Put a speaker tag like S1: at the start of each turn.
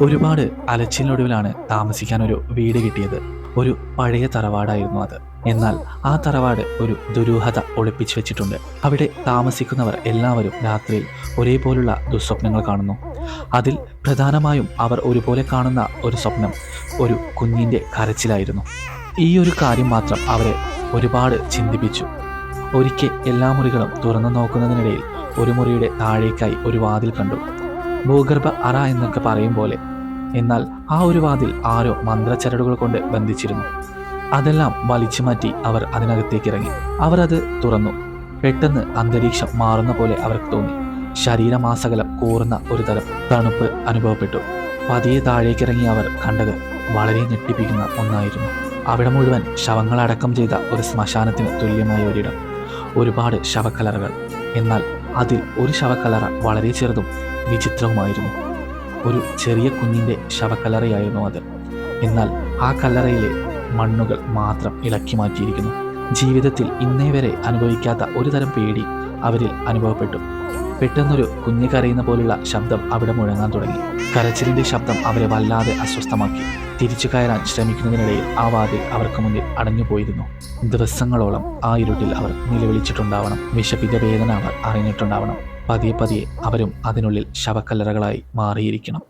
S1: ഒരുപാട് അലച്ചിലൊടുവിലാണ് താമസിക്കാൻ ഒരു വീട് കിട്ടിയത്. ഒരു പഴയ തറവാടായിരുന്നു അത്. എന്നാൽ ആ തറവാട് ഒരു ദുരൂഹത ഒളിപ്പിച്ചു വെച്ചിട്ടുണ്ട്. അവിടെ താമസിക്കുന്നവർ എല്ലാവരും രാത്രിയിൽ ഒരേപോലുള്ള ദുസ്വപ്നങ്ങൾ കാണുന്നു. അതിൽ പ്രധാനമായും അവർ ഒരുപോലെ കാണുന്ന ഒരു സ്വപ്നം ഒരു കുഞ്ഞിന്റെ കരച്ചിലായിരുന്നു. ഈ ഒരു കാര്യം മാത്രം അവരെ ഒരുപാട് ചിന്തിപ്പിച്ചു. ഒരിക്കൽ എല്ലാ മുറികളും തുറന്നു നോക്കുന്നതിനിടയിൽ ഒരു മുറിയുടെ താഴേക്കായി ഒരു വാതിൽ കണ്ടു. ഭൂഗർഭ അറ എന്നൊക്കെ പറയും പോലെ. എന്നാൽ ആ ഒരു വാതിൽ ആരോ മന്ത്രച്ചരടുകൾ കൊണ്ട് ബന്ധിച്ചിരുന്നു. അതെല്ലാം വലിച്ചു മാറ്റി അവർ അതിനകത്തേക്ക് ഇറങ്ങി അവർ അത് തുറന്നു. പെട്ടെന്ന് അന്തരീക്ഷം മാറുന്ന പോലെ അവർക്ക് തോന്നി. ശരീരമാസകലം കൂറുന്ന ഒരു തരം തണുപ്പ് അനുഭവപ്പെട്ടു. പതിയെ താഴേക്കിറങ്ങി അവർ കണ്ടത് വളരെ ഞെട്ടിപ്പിക്കുന്ന ഒന്നായിരുന്നു. അവിടെ മുഴുവൻ ശവങ്ങളടക്കം ചെയ്ത ഒരു ശ്മശാനത്തിന് തുല്യമായ ഒരിടം. ഒരുപാട് ശവക്കലറുകൾ. എന്നാൽ അതിൽ ഒരു ശവക്കലറ വളരെ ചെറുതും വിചിത്രവുമായിരുന്നു. ഒരു ചെറിയ കുഞ്ഞിന്റെ ശവക്കലറയായിരുന്നു അത്. എന്നാൽ ആ കല്ലറയിലെ മണ്ണുകൾ മാത്രം ഇളക്കി മാറ്റിയിരിക്കുന്നു. ജീവിതത്തിൽ ഇന്നേ വരെ അനുഭവിക്കാത്ത ഒരു തരം പേടി അവരിൽ അനുഭവപ്പെട്ടു. പെട്ടെന്നൊരു കുഞ്ഞ് കരയുന്ന പോലുള്ള ശബ്ദം അവിടെ മുഴങ്ങാൻ തുടങ്ങി. കരച്ചിലിന്റെ ശബ്ദം അവരെ വല്ലാതെ അസ്വസ്ഥമാക്കി. തിരിച്ചു കയറാൻ ശ്രമിക്കുന്നതിനിടയിൽ ആ വാതിൽ അവർക്ക് മുന്നിൽ അടഞ്ഞുപോയിരുന്നു. ദിവസങ്ങളോളം ആ ഇരുട്ടിൽ അവർ നിലവിളിച്ചിട്ടുണ്ടാവണം. വിഷപിത വേദന അവർ അറിഞ്ഞിട്ടുണ്ടാവണം. പതിയെ പതിയെ അവരും അതിനുള്ളിൽ ശവക്കല്ലറകളായി മാറിയിരിക്കണം.